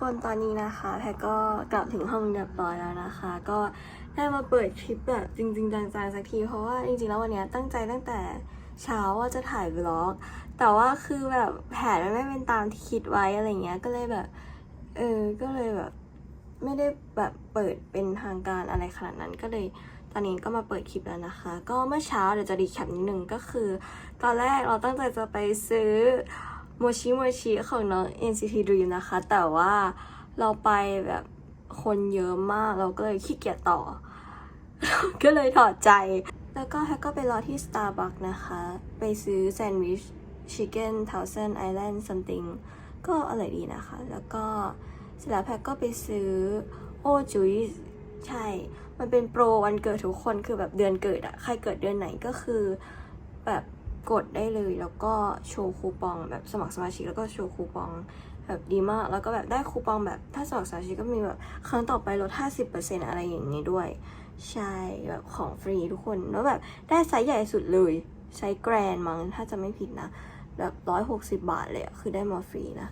คนตอนนี้นะคะแพรก็กลับถึงห้องเรียบร้อยแล้วนะคะ ก็ได้มาเปิดคลิปแบบจริง ๆ จังๆสักที เพราะว่าจริงๆแล้ววันเนี้ยตั้งใจตั้งแต่เช้าว่าจะถ่ายวล็อก แต่ว่าคือแบบแผนมันไม่เป็นตามที่คิดไว้อะไรเงี้ยก็เลยแบบเออก็เลยแบบไม่ได้แบบเปิดเป็นทางการอะไรขนาดนั้นก็เลยตอนนี้ก็มาเปิดคลิปแล้วนะคะ ก็เมื่อเช้าเดี๋ยวจะรีแคปนิดนึงก็คือ ตอนแรกเราตั้งใจจะไปซื้อ โมชิโมชิของน้อง NCT Dream นะคะ แต่ว่าเราไปแบบคนเยอะมากเราก็เลยขี้เกียจต่อ ก็เลยถอดใจ แล้วก็แฮกก็ไปรอที่ Starbucks นะคะ ไปซื้อแซนด์วิช Chicken Thousand Island something ก็อร่อยดีนะคะ แล้วก็เสร็จแล้วแพกก็ไปซื้อโอจุยใช่ มันเป็นโปรวันเกิดทุกคนคือแบบเดือนเกิดอะใครเกิดเดือนไหนก็คือแบบ กดได้เลย แล้วก็โชว์คูปองแบบสมัครสมาชิกแล้วก็โชว์คูปองแบบดีมาก แล้วก็แบบได้คูปองแบบถ้าสมัครสมาชิกก็มีแบบครั้งต่อไปลด 50%อะไรอย่างนี้ด้วย ใช่แบบของฟรีทุกคน แล้วแบบได้ไซส์ใหญ่สุดเลยไซส์แกรนมั้งถ้าจะไม่ผิดนะ แบบร้อยหกสิบาทเลยอะคือได้มาฟรีนะ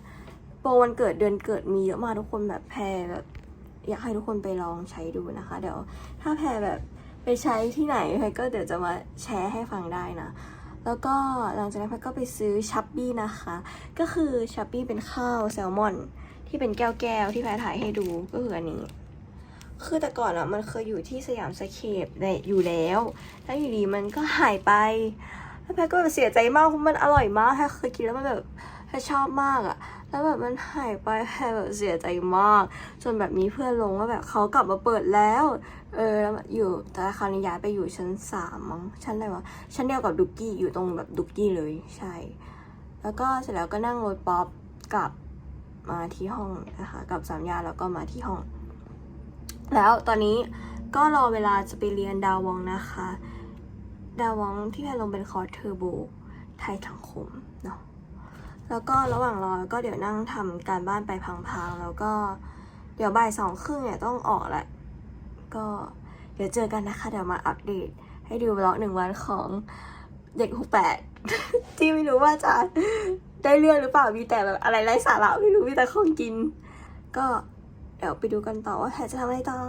โปรวันเกิดเดือนเกิดมีเยอะมากทุกคนแบบแพรแบบอยากให้ทุกคนไปลองใช้ดูนะคะ เดี๋ยวถ้าแพรแบบไปใช้ที่ไหนแพรก็เดี๋ยวจะมาแชร์ให้ฟังได้นะ แล้วก็หลังจากนั้นแพรก็ไปซื้อชับบี้นะคะ ก็คือชับบี้เป็นข้าวแซลมอน ที่เป็นแก้วๆที่แพรถ่ายให้ดูก็คืออันนี้ คือแต่ก่อนอะมันเคยอยู่ที่สยามสเคปในอยู่แล้ว แล้วอยู่ดีมันก็หายไปแล้วแพรก็เสียใจมากเพราะมันอร่อยมากแพรเคยกินแล้วมันแบบแพรชอบมากอะแล้วแบบมันหายไปแพรแบบเสียใจมาก จนแบบมีเพื่อนลงว่าแบบเขากลับมาเปิดแล้ว เออแล้วอยู่แต่คราวนี้ย้ายไปอยู่ชั้นสามมั้งชั้นอะไรวะชั้นเดียวกับดุกกี้อยู่ตรงแบบดุกกี้เลยใช่ แล้วก็เสร็จแล้วก็นั่งรถป๊อปกลับมาที่ห้องนะคะกลับสามยาแล้วก็มาที่ห้อง แล้วตอนนี้ก็รอเวลาจะไปเรียนดาวองนะคะ ดาวองที่แพรลงเป็นคอร์สเทอร์โบไทยสังคมเนาะแล้วก็ระหว่างรอก็เดี๋ยวนั่งทำการบ้านไปพังๆแล้วก็เดี๋ยวบ่ายสองครึ่งเนี่ยต้องออกแหละ ก็เดี๋ยวเจอกันนะคะ เดี๋ยวมาอัปเดต ให้ดูบล็อกหนึ่งวันของเด็กหกแปดที่ไม่รู้ว่าจะได้เรื่องหรือเปล่า มีแต่แบบอะไรไร้สาระไม่รู้มีแต่ของกิน ก็เดี๋ยวไปดูกันต่อว่าแพทจะทำอะไรต่อ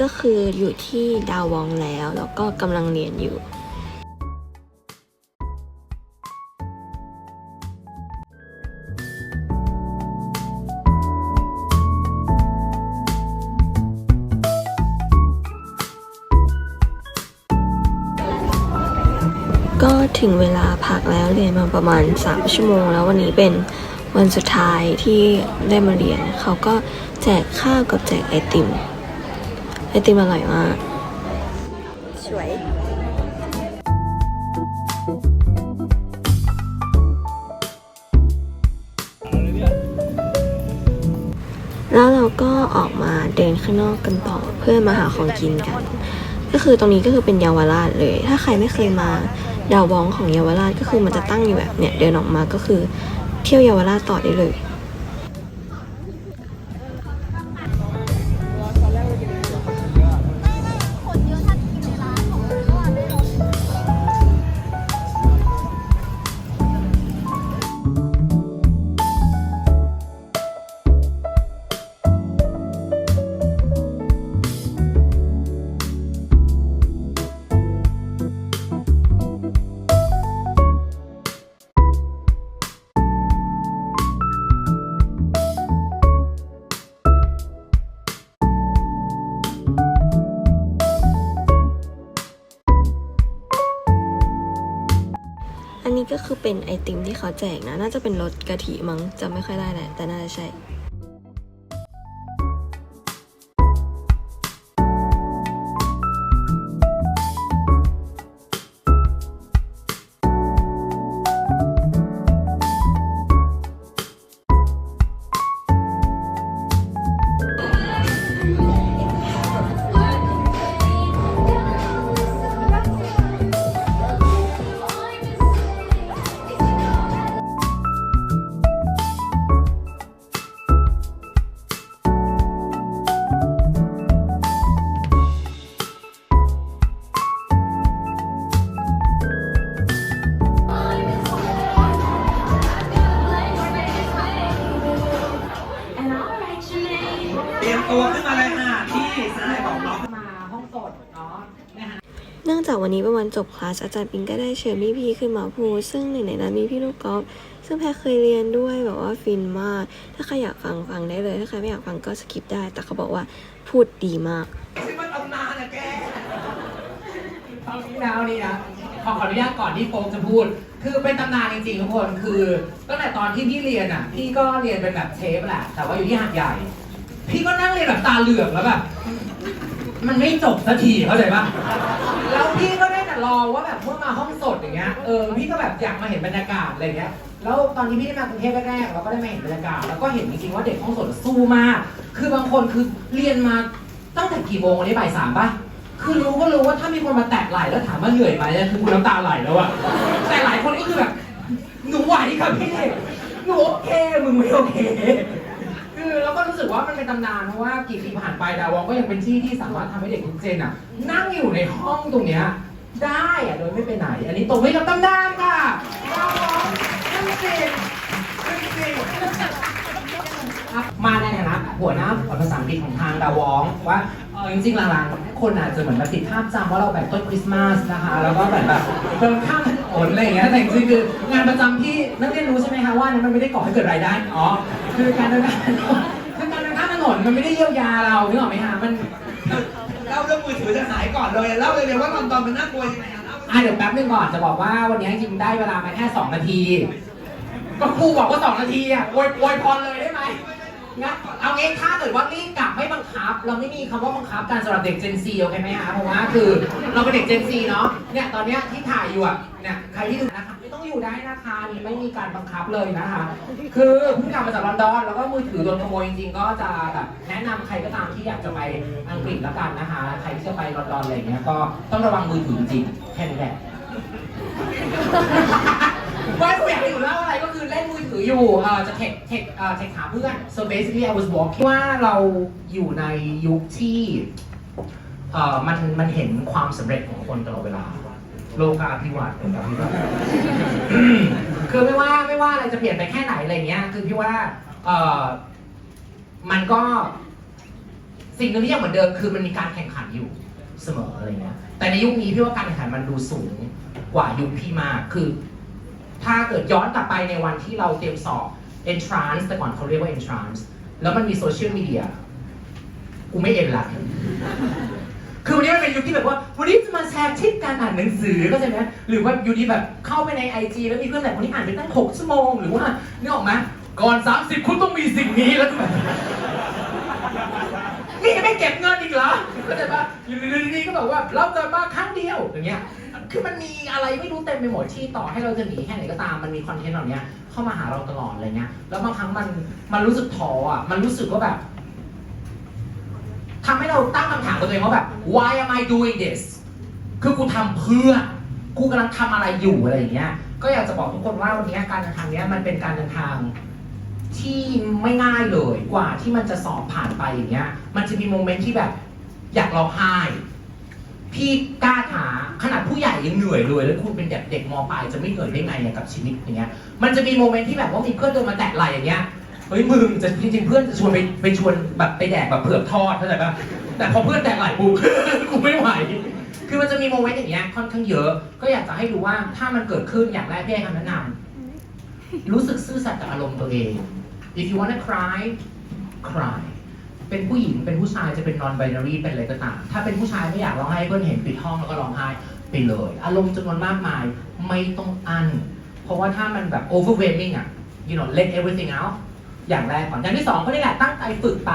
ก็คืออยู่ที่ดาวองแล้ว แล้วก็กำลังเรียนอยู่ ก็ถึงเวลาพักแล้วเรียนมาประมาณ 3 ชั่วโมง แล้ววันนี้เป็นวันสุดท้ายที่ได้มาเรียน เขาก็แจกข้าวกับแจกไอติม อติมอร่อยมากสวยแล้วเราก็ออกมาเดินข้างนอกกันต่อเพื่อมาหาของกินกัน ก็คือตรงนี้ก็คือเป็นเยาวราชเลย ถ้าใครไม่เคยมาดาวบ้องของเยาวราชก็คือมันจะตั้งอยู่แบบเนี่ยเดินออกมาก็คือเที่ยวเยาวราชต่อได้เลย ก็คือเป็นไอติมที่เขาแจกนะ น่าจะเป็นรสกะทิมั้งจำไม่ค่อยได้แหละ แต่น่าจะใช่ วันนี้เป็นวันจบคลาสอาจารย์ปิงก็ได้เชิญพี่พีขึ้นมาพูดซึ่งหนึ่งในนั้นมีพี่ลูกกอล์ฟซึ่งแพรเคยเรียนด้วยแบบว่าฟินมาก ถ้าใครอยากฟังฟังได้เลย ถ้าใครไม่อยากฟังก็สกิปได้ แต่เขาบอกว่าพูดดีมากที่มันตำนานนะแกเอานี้นะเอานี้นะขอขออนุญาตก่อนที่โฟกจะพูด คือเป็นตำนานจริงๆทุกคนคือตั้งแต่ตอนที่พี่เรียนอะ พี่ก็เรียนเป็นแบบเทปแหละ แต่ว่าอยู่ที่หาดใหญ่ พี่ก็นั่งเรียนแบบตาเหลือกแล้วแบบมันไม่จบสักทีเข้าใจปะแล้วพี่ก็ได้แต่ รอว่าแบบเมื่อมาห้องสดอย่างเงี้ยเออพี่ก็แบบอยากมาเห็นบรรยากาศอะไรเงี้ยแล้วตอนที่พี่ได้มากรุงเทพแรกๆเราก็ได้มาเห็นบรรยากาศแล้วก็เห็นจริงๆว่าเด็กห้องสดสู้มาก คือบางคนคือเรียนมาตั้งแต่กี่โมงวันนี้บ่ายสามปะคือรู้ก็รู้ว่าถ้ามีคนมาแตะไหล่แล้วถามว่าเหนื่อยไหมเนี่ยคือคุณน้ำตาไหลแล้วอะแต่หลายคนก็คือแบบหนูไหวครับพี่หนูโอเคมึงไม่โอเคคือเราก็รู้สึกว่ามันเป็นตำนานเพราะว่ากี่ปีผ่านไปดาวองก็ยังเป็นที่ที่สามารถทำให้เด็กทุกเจนอะนั่งอยู่ในห้องตรงเนี้ย ได้อะโดยไม่ไปไหน อันนี้ตรงนี้กับตำนานค่ะดาวองขึ้นสิขึ้นสิครับมาในฐานะหัวหน้าภาษาอังกฤษของทางดาวองว่าเออจริงๆหลังๆคนอาจจะเหมือนแบบติดภาพจำว่าเราแบบต้นคริสต์มาสนะคะ แล้วก็แบบแบบเดินข้ามถนนอะไรอย่างเงี้ยแต่จริงๆคืองานประจำที่นักเรียนรู้ใช่ไหมคะว่านั้นมันไม่ได้ก่อให้เกิดรายได้อ๋อคือการเดินข้ามถนนคือการเดินข้ามถนนมันไม่ได้เยียวยาเรานึกออกไหมคะมัน มือถือจะหายก่อนเลยเล่าเลยเลยว่าตอนตอนมันน่ากลัวยังไงอะเล่าอะเดี๋ยวแป๊บนึงก่อนจะบอกว่าวันนี้จริงๆได้เวลามาแค่2นาที ก็ครูบอกว่า2นาทีอะอวยอวยพรเลยได้ไหมงั้นเอางี้ถ้าเกิดว่ารีบกลับไม่บังคับ เราไม่มีคำว่าบังคับการสำหรับเด็ก Gen Z โอเคไหมฮะเพราะว่าคือเราเป็นเด็ก Gen Z เนาะเนี่ยตอนเนี้ยที่ถ่ายอยู่อะเนี่ยใครที่ดู อยู่ได้นะคะนี่ไม่มีการบังคับเลยนะคะ คือเพิ่งกลับมาจากลอนดอน แล้วก็มือถือโดนขโมยจริงๆก็จะแบบแนะนำใครก็ตามที่อยากจะไปอังกฤษแล้วกันนะคะ ใครที่จะไปลอนดอนอะไรอย่างเงี้ยก็ต้องระวังมือถือจริงแค่นี้แหละ ว่ากูอยากให้หนูเล่าอะไรก็คือเล่นมือถืออยู่เอ่อจะเทคเทคเอ่อเทคหาเพื่อน so basically I was walking ว่าเราอยู่ในยุคที่เอ่อมันมันเห็นความสำเร็จของคนตลอดเวลา โลกาภิวัตน์โลกาภิวัตน์คือไม่ว่าไม่ว่าอะไรจะเปลี่ยนไปแค่ไหนอะไรเงี้ย คือพี่ว่าเออมันก็ สิ่งหนึงที่ยังเหมือนเดิมคือมันมีการแข่งขันอยู่เสมออะไรเงี้ย แต่ในยุคนี้พี่ว่าการแข่งขันมันดูสูงกว่ายุคพี่มาก คือ ถ้าเกิดย้อนกลับไปในวันที่เราเตรียมสอบ entrance แต่ก่อนเขาเรียกว่า entrance แล้วมันมีโซเชียลมีเดีย กูไม่เอ็นละ คือวันนี้มันเป็นยุคที่แบบว่าวันนี้จะมาแชร์ทิปการอ่านหนังสือก็ใช่ไหมหรือว่าอยู่ดีแบบเข้าไปในไอจีแล้วมีเพื่อนแบบวันนี้อ่านไปตั้งหกชั่วโมงหรือว่านึกออกไหมก่อน 30 คุณต้องมีสิ่งนี้แล้วก็แบบนี่ยังไม่เก็บเงินอีกเหรอเข้าใจปะอยู่ดีๆก็บอกว่าเราเกิดมาครั้งเดียวอย่างเงี้ยคือมันมีอะไรไม่รู้เต็มไปหมดที่ต่อให้เราจะหนีแค่ไหนก็ตามมันมีคอนเทนต์เหล่านี้เข้ามาหาเราตลอดอะไรเงี้ยแล้วบางครั้งมันมันรู้สึกท้ออะมันรู้สึกว่าแบบ ทำให้เราตั้งคำถามกับตัวเองว่าแบบ why am I doing this คือกูทำเพื่อ กูกำลังทำอะไรอยู่อะไรอย่างเงี้ย ก็อยากจะบอกทุกคนว่าวันนี้การเดินทางเนี้ยมันเป็นการเดินทางที่ไม่ง่ายเลยกว่าที่มันจะสอบผ่านไปอย่างเงี้ย มันจะมีโมเมนต์ที่แบบอยากร้องไห้ พี่กล้าถาขนาดผู้ใหญ่ยังเหนื่อยเลย แล้วคุณเป็นเด็กเด็กมปลายจะไม่เหนื่อยได้ไงเนี่ยกับชีวิตอย่างเงี้ย มันจะมีโมเมนต์ที่แบบว่ามีเพื่อนเดินมาแตะไหล่อย่างเงี้ย เฮ้ยมึงจะจริงๆเพื่อนจะชวนไปไปชวนแบบไปแดกแบบเผือกทอดเข้าใจปะแต่พอเพื่อนแตะไหล่ปุ๊บกูไม่ไหว คือมันจะมีโมเมนต์อย่างเงี้ยค่อนข้างเยอะ ก็อยากจะให้ดูว่าถ้ามันเกิดขึ้นอย่างแรกพี่ให้คำแนะนำรู้สึกซื่อสัตย์กับอารมณ์ตัวเอง if you wanna cry cry เป็นผู้หญิงเป็นผู้ชายจะเป็น non binary เป็นอะไรก็ตาม ถ้าเป็นผู้ชายไม่อยากร้องไห้เพื่อนเห็นปิดห้องแล้วก็ร้องไห้ไปเลย อารมณ์จำนวนมากมายไม่ต้องอัน เพราะว่าถ้ามันแบบ overwhelming อะ you know let everything out อย่างแรกก่อนอย่างที่สองก็นี่แหละตั้งใจฝึกไป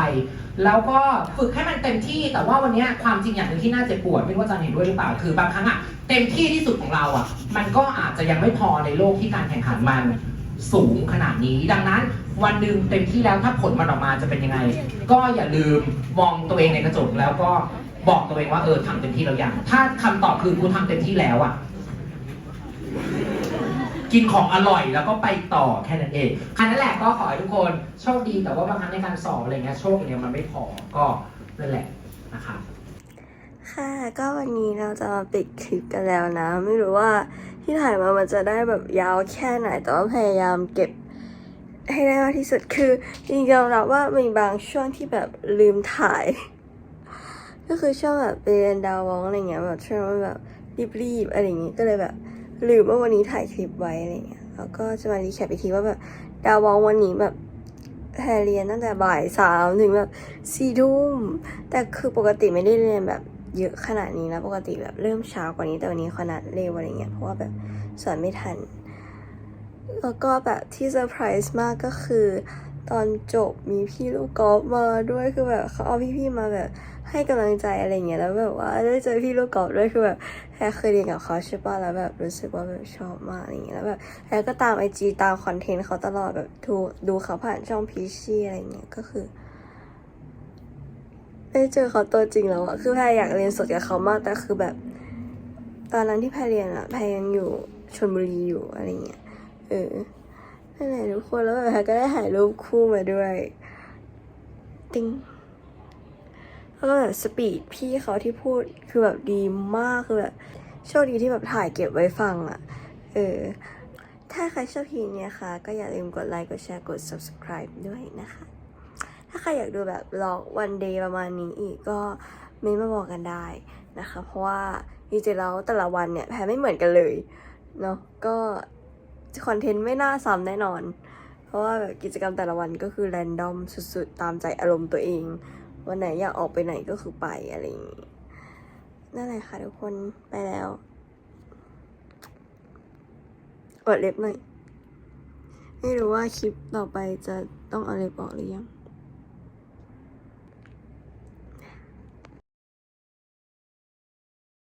แล้วก็ฝึกให้มันเต็มที่ แต่ว่าวันนี้ความจริงอย่างหนึ่งที่น่าเจ็บปวดไม่ว่าจารย์เห็นด้วยหรือเปล่าคือบางครั้งอะเต็มที่ที่สุดของเราอะมันก็อาจจะยังไม่พอในโลกที่การแข่งขันมันสูงขนาดนี้ ดังนั้นวันหนึ่งเต็มที่แล้วถ้าผลมันออกมาจะเป็นยังไง ก็อย่าลืมมองตัวเองในกระจกแล้วก็บอกตัวเองว่าเออทำเต็มที่แล้วยังถ้าคำตอบคือกูทำเต็มที่แล้วอะ กินของอร่อยแล้วก็ไปต่อแค่นั้นเองคันนั้นแหละก็ขอให้ทุกคนโชคดีแต่ว่าบางครั้งในการสอบอะไรเงี้ยโชคเงี้ยมันไม่พอก็นั่นแหละนะครับค่ะก็วันนี้เราจะมาปิดคลิปกันแล้วนะ ไม่รู้ว่าที่ถ่ายมามันจะได้แบบยาวแค่ไหนแต่ว่าพยายามเก็บให้ได้มากที่สุดคือจริงๆยอมรับว่ามีบางช่วงที่แบบลืมถ่าย ก็คือช่วงแบบไปเรียนดาววองอะไรเงี้ยแบบช่วงแบบรีบๆอะไรอย่างงี้ก็เลยแบบ ลืมว่าวันนี้ถ่ายคลิปไว้อะไรเงี้ยแล้วก็จะมารีแคปอีกทีว่าแบบดาววองวันนี้แบบแพรเรียนตั้งแต่บ่ายสามถึงแบบสี่ทุ่มแต่คือปกติไม่ได้เรียนแบบเยอะขนาดนี้นะปกติแบบเริ่มเช้ากว่านี้แต่วันนี้ขนาดเร็วอะไรเงี้ยเพราะว่าแบบสอนไม่ทัน แล้วก็แบบที่เซอร์ไพรส์มากก็คือ ตอนจบมีพี่ลูกกอล์ฟมาด้วยคือแบบเขาเอาพี่ๆมาแบบให้กำลังใจอะไรเงี้ยแล้วแบบว่าได้เจอพี่ลูกกอล์ฟด้วยคือแบบแพรเคยเรียนกับเขาใช่ป่ะแล้วแบบรู้สึกว่าแบบชอบมากอะไรเงี้ยแล้วแบบแพรก็ตามไอจีตามคอนเทนต์เขาตลอดแบบดูดูเขาผ่านช่องพีชี่อะไรเงี้ยก็คือได้เจอเขาตัวจริงแล้วอะคือแพรอยากเรียนสดกับเขามากแต่คือแบบ ตอนนั้นที่แพรเรียนอะแพรยังอยู่ชลบุรีอยู่อะไรเงี้ยเออ นั่นแหละทุกคนแล้วแบบแพรก็ได้ถ่ายรูปคู่มาด้วยติงแล้วก็แบบสปีดพี่เขาที่พูดคือแบบดีมากคือแบบโชคดีที่แบบถ่ายเก็บไว้ฟังอะ่ะ เออ ถ้าใครชอบเพลงเนี้ยค่ะ ก็อย่าลืมกดไลค์กดแชร์กด subscribe ด้วยนะคะ ถ้าใครอยากดูแบบบล็อกวันเดย์ประมาณนี้อีกก็เมนมาบอกกันได้นะคะ เพราะว่าจริงๆแล้วแต่ละวันเนี่ยแพรไม่เหมือนกันเลยเนาะก็ คอนเทนต์ไม่น่าซ้ำแน่นอน เพราะว่าแบบกิจกรรมแต่ละวันก็คือแรนดอมสุดๆ ตามใจอารมณ์ตัวเอง วันไหนอยากออกไปไหนก็คือไปอะไรอย่างนี้นั่นแหละค่ะทุกคนไปแล้วอดเล็บหน่อย ไม่รู้ว่าคลิปต่อไปจะต้องเอาเล็บออกหรือยัง